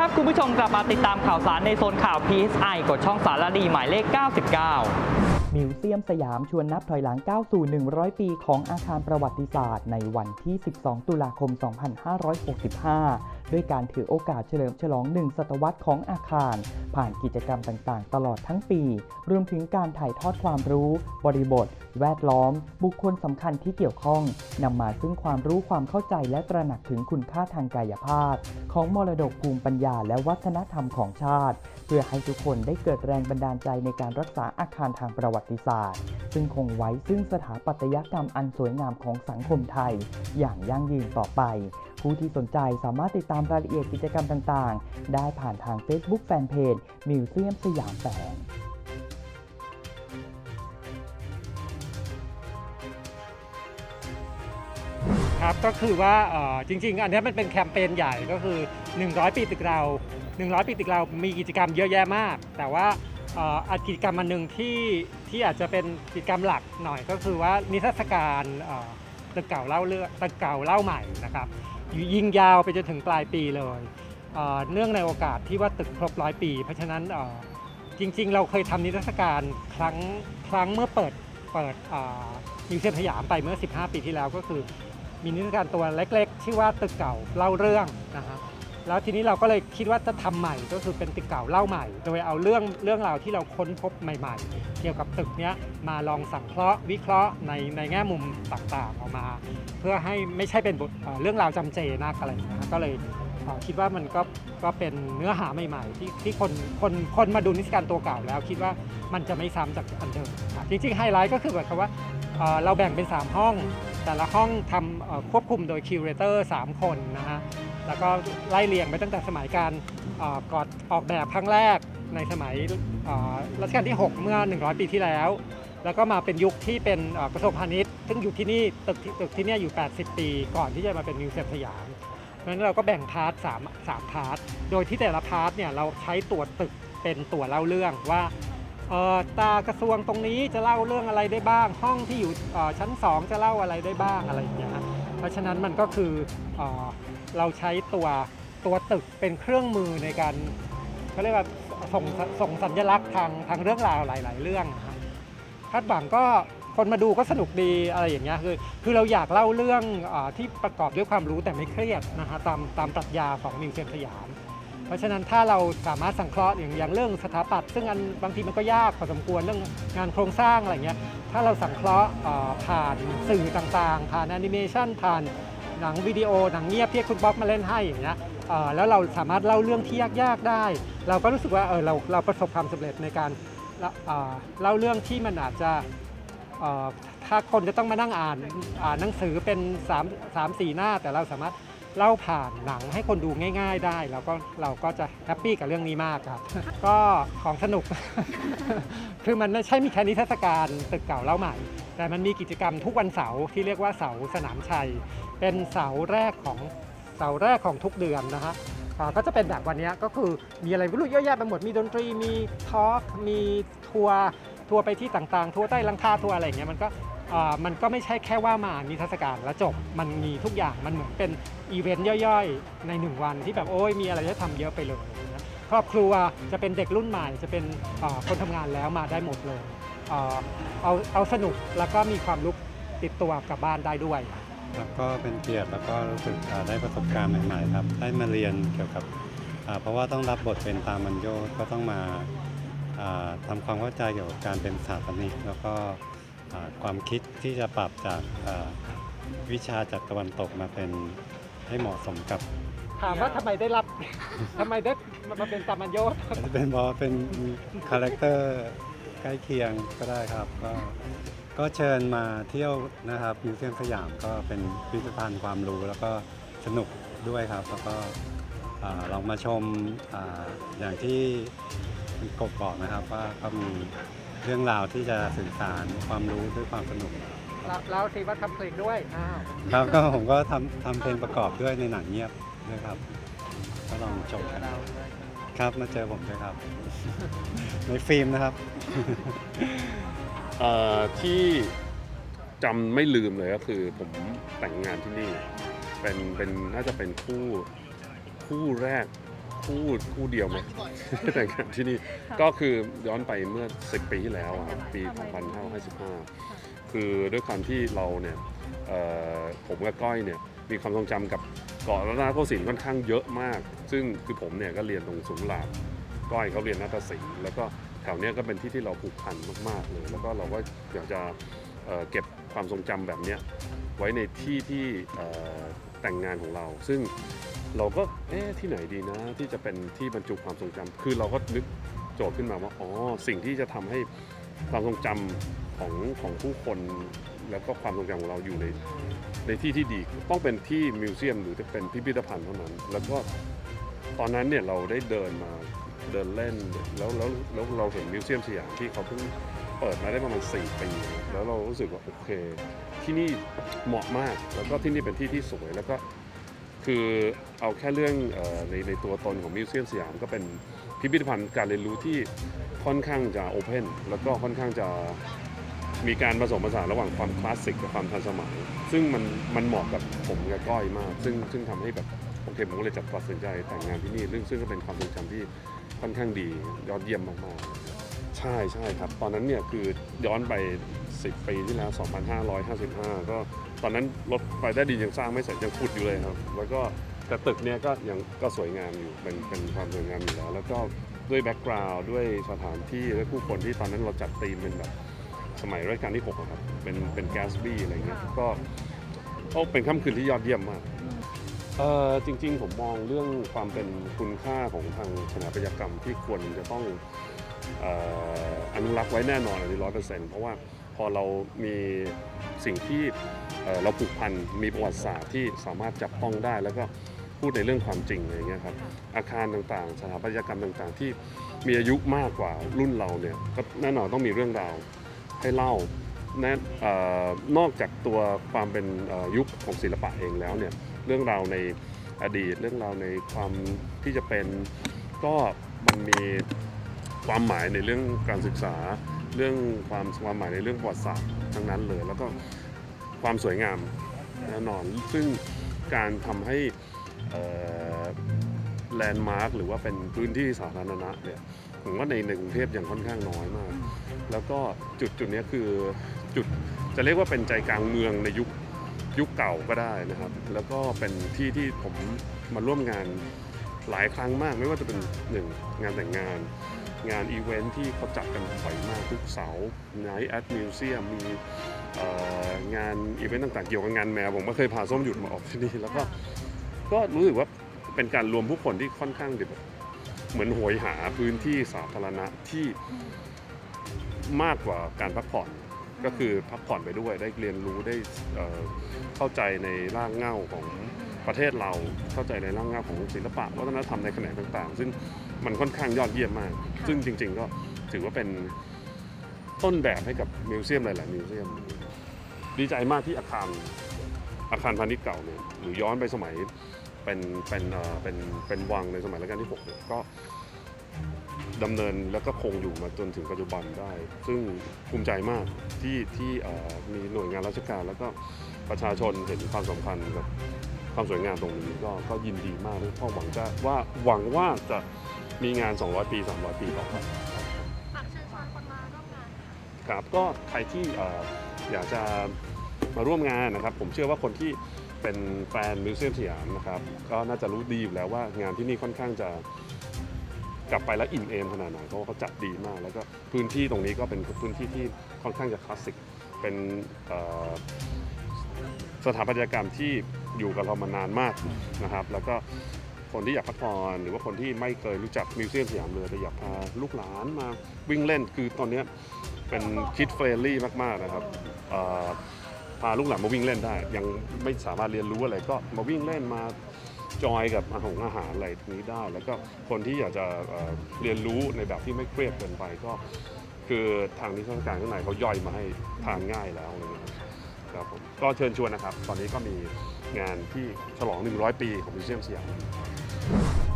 ครับคุณผู้ชมกลับมาติดตามข่าวสารในโซนข่าว PSI กดช่องสารดีหมายเลข 99 มิวเซียมสยามชวนนับถอยหลัง 9 สู่ 100 ปีของอาคารประวัติศาสตร์ ในวันที่ 12 ตุลาคม 2565 ด้วยการถือโอกาสเฉลิมฉลอง1ศตวรรษของอาคาร ผ่านกิจกรรมต่างๆ ตลอดทั้งปี รวมถึงการถ่ายทอดความรู้ บริบท แวดล้อม บุคคลสำคัญที่เกี่ยวข้องนำมาซึ่งความรู้ความเข้าใจและตระหนักถึงคุณค่าทางกายภาพ ของมรดกภูมิปัญญาและวัฒนธรรมของชาติ เพื่อให้ทุกคนได้เกิดแรงบันดาลใจในการรักษาอาคารทางประวัติศาสตร์ ซึ่งคงไว้ซึ่งสถาปัตยกรรมอันสวยงามของสังคมไทย อย่างยั่งยืนต่อไป ผู้ที่สนใจสามารถติดตามรายละเอียดกิจกรรมต่างๆ ได้ผ่านทาง Facebook Fanpage มิวเซียมสยามแสงครับก็คือว่าจริง ๆ อันนี้มันเป็นแคมเปญใหญ่ก็คือ 100 ปีตึกเรา 100 ปีตึกเรามีกิจกรรมเยอะแยะมาก แต่ว่าอ่ออันกิจกรรมอันหนึ่งที่ที่อาจจะเป็นกิจกรรมหลักหน่อยก็คือว่านิทรรศการตึกเก่าเล่าเรื่องตึกเก่าเล่าใหม่นะครับ ยิงยาวไปจนถึงปลายปีเลยเเนื่องในโอกาสที่ว่าตึกครบร้อยปี เพราะฉะนั้นจริง ๆ เราเคยทำนิทรรศการครั้งครั้งเมื่อเปิดเปิดมิวเซียมสยามไปเมื่อ 15 ปีที่แล้วก็คือ มีนิทรรศการตัวเล็ก ๆ ชื่อว่าตึกเก่าเล่าเรื่องนะฮะ แล้วทีนี้เราก็เลยคิดว่าจะทำใหม่ก็คือเป็นตึกเก่าเล่าใหม่ โดยเอาเรื่องเรื่องราวที่เราค้นพบใหม่ ๆ เกี่ยวกับตึกนี้มาลองสังเคราะห์วิเคราะห์ในในแง่มุมต่างๆออกมา เพื่อให้ไม่ใช่เป็นบทเรื่องราวจำเจนักอะไรอย่างเงี้ยฮะก็เลยคิดว่ามันก็ก็เป็นเนื้อหาใหม่ๆ ที่ที่คนคนคนมาดูนิทรรการตัวเก่าแล้ว คิดว่ามันจะไม่ซ้ำจากอันเดิมจริงๆไฮไลท์ก็คือแบบคำว่าเราแบ่งเป็น 3 ห้อง แต่ละห้องทำควบคุมโดยคิวเรเตอร์3คนนะฮะ แล้วก็ไล่เรียงไปตั้งแต่สมัยการเอ่อกอดออกแบบครั้งแรกในสมัยรัชกาลที่ 6 เมื่อ 100 ปีที่แล้ว แล้วก็มาเป็นยุคที่เป็นกระทรวงพาณิชย์ ซึ่งอยู่ที่นี่ตึกที่ตึกที่นี่อยู่ 80 ปี ก่อนที่จะมาเป็นมิวเซียมสยามเพราะนั้นเราก็แบ่งพาร์ทสามสามพาร์ท โดยที่แต่ละพาร์ทเนี่ยเราใช้ตัวตึกเป็นตัวเล่าเรื่องว่าตากระทรวงตรงนี้จะเล่าเรื่องอะไรได้บ้าง ห้องที่อยู่ชั้น 2 จะเล่าอะไรได้บ้างอะไรอย่างเงี้ยเพราะฉะนั้นมันก็คือ เราใช้ตัวตัวตึกเป็นเครื่องมือในการเขาเรียกว่าส่งส่งสัญลักษณ์ทางทางเรื่องราวหลาย ๆ เรื่องคาดหวังก็คนมาดูก็สนุกดีอะไรอย่างเงี้ยคือคือเราอยากเล่าเรื่องอที่ประกอบด้วยความรู้แต่ไม่เครียดนะฮะตามตามปรัชญาของมิวเซียมสยาม เพราะฉะนั้นถ้าเราสามารถสังเคราะห์อย่างอย่างเรื่องสถาปัตย์ซึ่งอันบางทีมันก็ยากพอสมควรเรื่องงานโครงสร้างอะไรเงี้ยถ้าเราสังเคราะห์ผ่านสื่อต่างๆ ผ่านแอนิเมชันผ่าน หนังวิดีโอหนังเงียบเรียกคุณบ๊อบมาเล่นให้อย่างเงี้ยแล้วเราสามารถเล่าเรื่องที่ยากๆได้ เราก็รู้สึกว่าเออเราเราประสบความสำเร็จในการเล่าเล่าเรื่องที่มันอาจจะถ้าคนจะต้องมานั่งอ่านอ่านหนังสือเป็น3 3 4หน้าแต่เราสามารถ เล่าผ่านหนังให้คนดูง่าย ๆ ได้เราก็เราก็จะแฮปปี้กับเรื่องนี้มากครับ ก็ของสนุก คือมันไม่ใช่มีแค่นิทรรศการตึกเก่าเล่าใหม่ แต่มันมีกิจกรรมทุกวันเสาร์ที่เรียกว่าเสาสนามชัย เป็นเสาแรกของเสาแรกของทุกเดือนนะฮะก็จะเป็นแบบวันนี้ก็คือมีอะไรไม่รู้เยอะแยะไปหมดมีดนตรีมีทอล์กมีทัวร์ ทัวร์ไปที่ต่างๆ ทัวร์ใต้ลังคาทัวร์อะไรอย่างเงี้ยมันก็มันก็ไม่ใช่แค่ว่ามานิทรรศการแล้วจบ มันมีทุกอย่าง มันเหมือนเป็นอีเวนต์ย่อยๆ ในหนึ่งวันที่แบบโอ้ยมีอะไรให้ทำเยอะไปเลยนะครอบครัวจะเป็นเด็กรุ่นใหม่ จะเป็นคนทำงานแล้วมาได้หมดเลย เอาเอาสนุกแล้วก็มีความรู้ติดตัวกลับบ้านได้ด้วยแล้วก็เป็นเกียรติแล้วก็รู้สึกได้ประสบการณ์ใหม่ๆครับ ได้มาเรียนเกี่ยวกับ เพราะว่าต้องรับบทเป็นตามันโยก็ต้องมา อ่าทำความเข้าใจเกี่ยวกับการเป็นสถาปนิกแล้วก็อ่าความคิดที่จะปรับจากอ่าวิชาจากตะวันตกมาเป็นให้เหมาะสมกับถามว่าทำไมได้รับทำไมได้มาเป็นตามันโยศอาจจะเป็นเพราะว่าเป็นคาแรคเตอร์ใกล้เคียงก็ได้ครับก็ก็เชิญมาเที่ยวนะครับมิวเซียมสยามก็เป็นพิพิธภัณฑ์ความรู้แล้วก็สนุกด้วยครับ แล้วก็อ่าลองมาชมอาอย่างที่ คุณกบบอกนะครับ ว่าก็มีเรื่องราวที่จะสื่อสารความรู้ด้วยความสนุกแล้วแล้วสิว่าทำเพลงด้วยอ้าวครับก็ผมก็ทำทำเพลงประกอบด้วยในหนังเงียบด้วยครับก็ลองชมกันครับมาเจอผมด้วยครับ ในฟิล์มนะครับ เอ่อที่จำไม่ลืมเลยก็คือผมแต่งงานที่นี่ เป็นเป็นน่าจะเป็นคู่คู่แรก คู่คู่เดียวไหมแต่งงานที่นี่ก็คือย้อนไปเมื่อ 10 ปีที่แล้วอะครับปี2555 คือด้วยความที่เราเนี่ยเอ่อผมกับก้อยเนี่ยมีความทรงจำกับเกาะรัตนโกสินทร์ค่อนข้างเยอะมาก ซึ่งคือผมเนี่ยก็เรียนตรงสุนทรลาบก้อยเขาเรียนนาฏศิลป์แล้วก็แถวเนี้ยก็เป็นที่ที่เราผูกพันมากๆเลยแล้วก็เราก็อยากจะเอ่อเก็บความทรงจำแบบเนี้ยไว้ในที่ที่เอ่อแต่งงานของเรา ซึ่ง เราก็เอ๊ะที่ไหนดีนะ ที่จะเป็นที่บรรจุความทรงจำคือเราก็นึกโจทย์ขึ้นมาว่าอ๋อสิ่งที่จะทำให้ความทรงจำของของผู้คน แล้วก็ความทรงจำของเราอยู่ในในที่ที่ดีต้องเป็นที่มิวเซียมหรือจะเป็นพิพิธภัณฑ์เท่านั้น แล้วก็ตอนนั้นเนี่ยเราได้เดินมาเดินเล่นแล้วแล้วแล้วเราเห็นมิวเซียมสยามที่เขาเพิ่งเปิดมาได้ประมาณ 4 ปี แล้วเรารู้สึกว่าโอเค ที่นี่เหมาะมากแล้วก็ที่นี่เป็นที่ที่สวยแล้วก็ คือเอาแค่เรื่องออในในตัวตนของมิวเซียมสยามก็เป็นพิพิธภัณฑ์การเรียนรู้ที่ค่อนข้างจะโอเพนแล้วก็ค่อนข้างจะมีการผสมผสานระหว่างความคลาสสิกกับความทันสมัย ซึ่งมันมันเหมาะกับผมกับก้อยมาก ซึ่งซึ่งทำให้แบบโอเคผมก็เลยจัดตัดสินใจแต่งงานที่นี่ซึ่งซึ่งก็เป็นความทรงจำที่ค่อนข้างดียอดเยี่ยมมากๆ ใช่ใช่ครับ ตอนนั้นเนี่ยคือย้อนไป 10 ปีที่แล้ว 2555 ก็ ตอนนั้นรถไฟใต้ดินยังสร้างไม่เสร็จยังขุดอยู่เลยครับ แล้วก็แต่ตึกเนี่ยก็ยังก็สวยงามอยู่เป็นเป็นความสวยงามอยู่แล้ว แล้วก็ด้วยแบ็กกราวด์ด้วยสถานที่และผู้คนที่ตอนนั้นเราจัดธีมเป็นแบบสมัยรัชกาลที่6อะครับเป็นเป็นแกสบี้อะไรเงี้ยก็โอ้เป็นค่ำคืนที่ยอดเยี่ยมมากเออจริงๆ ผมมองเรื่องความเป็นคุณค่าของทางสถาปัตยกรรมที่ควรจะต้องเอ่ออนุรักษ์ไว้แน่นอนอันนี้ร้อยเปอร์เซ็นต์เพราะว่า พอเรามีสิ่งที่เอ่อเราผูกพันมีประวัติศาสตร์ที่สามารถจับต้องได้ แล้วก็พูดในเรื่องความจริงอะไรเงี้ยครับอาคารต่างๆสถาปัตยกรรมต่างๆ ที่มีอายุมากกว่ารุ่นเราเนี่ยก็แน่นอนต้องมีเรื่องราวให้เล่านะเอ่อนอกจากตัวความเป็นเอ่อยุคของศิลปะเองแล้วเนี่ยเรื่องราวในอดีตเรื่องราวในความที่จะเป็นก็มันมีความหมายในเรื่องการศึกษา เรื่องความความหมายในเรื่องประวัติศาสตร์ทั้งนั้นเลย แล้วก็ความสวยงามแน่นอน ซึ่งการทำให้แลนด์มาร์คหรือว่าเป็นพื้นที่สาธารณะเนี่ยผมว่าในในกรุงเทพยังค่อนข้างน้อยมาก แล้วก็จุดจุดนี้คือจุดจะเรียกว่าเป็นใจกลางเมืองในยุคยุคเก่าก็ได้นะครับ แล้วก็เป็นที่ที่ผมมาร่วมงานหลายครั้งมาก ไม่ว่าจะเป็นหนึ่งงานแต่งงาน งานอีเวนท์ที่เขาจัดกันบ่อยมากทุกเสาร์ไนท์แอดมิวเซียมมีงานอีเวนต์ต่างๆ เกี่ยวกับงานแมว ผมก็เคยพาส้มหยุดมาออกที่นี่ แล้วก็ก็รู้สึกว่าเป็นการรวมผู้คนที่ค่อนข้างแบบเหมือนโหยหาพื้นที่สาธารณะที่มากกว่าการพักผ่อนก็คือพักผ่อนไปด้วยได้เรียนรู้ได้เข้าใจในร่ากเง้าของประเทศเราเข้าใจในร่ากเง้าของศิลปะวัฒนธรรมในแขนงต่าง ๆ ซึ่ง มันค่อนข้างยอดเยี่ยมมาก ซึ่งจริง ๆ ก็ถือว่าเป็นต้นแบบให้กับมิวเซียมหลายๆมิวเซียม ดีใจมากที่อาคารอาคารพาณิชย์เก่าเนี่ยหรือย้อนไปสมัยเป็นเป็นเอ่อเป็นเป็นวังในสมัยรัชกาลที่6เนี่ยก็ดำเนินแล้วก็คงอยู่มาจนถึงปัจจุบันได้ ซึ่งภูมิใจมากที่ที่เอ่อมีหน่วยงานราชการแล้วก็ประชาชนเห็นความสำคัญกับความสวยงามตรงนี้ก็ก็ยินดีมากเพราะหวังจะว่าหวังว่าจะ มีงาน 200 ปี 300 ปีต่อไปฝากเชิญชวนคนมาร่วมงานครับก็ใครที่ออยากจะมาร่วมงานนะครับ ผมเชื่อว่าคนที่เป็นแฟนมิวเซียมสยามนะครับก็น่าจะรู้ดีอยู่แล้วว่างานที่นี่ค่อนข้างจะกลับไปแล้วอิ่มเอมขนาดไหนเพราะว่าเขาจัดดีมาก แล้วก็พื้นที่ตรงนี้ก็เป็นพื้นที่ที่ค่อนข้างจะคลาสสิกเป็นสถาปัตยกรรมที่อยู่กับเรามานานมากนะครับ แล้วก็ คนที่อยากพักผ่อนหรือว่าคนที่ไม่เคยรู้จักมิวเซียมสยามเลยแต่อยากพาลูกหลานมาวิ่งเล่นคือตอนนี้เป็นคิดเฟรนลี่มากๆนะครับพาลูกหลานมาวิ่งเล่นได้ ยังไม่สามารถเรียนรู้อะไรก็มาวิ่งเล่นมาจอยกับอาหารอาหารอะไรนี้ได้ แล้วก็คนที่อยากจะเรียนรู้ในแบบที่ไม่เครียดเกินไปก็คือทางนิทรรศการข้างในเขาย่อยมาให้ทานง่ายแล้วอะครับครับผมก็เชิญชวนนะครับ ตอนนี้ก็มีงานที่ฉลอง 100 ปีของมิวเซียมสยาม Thank you.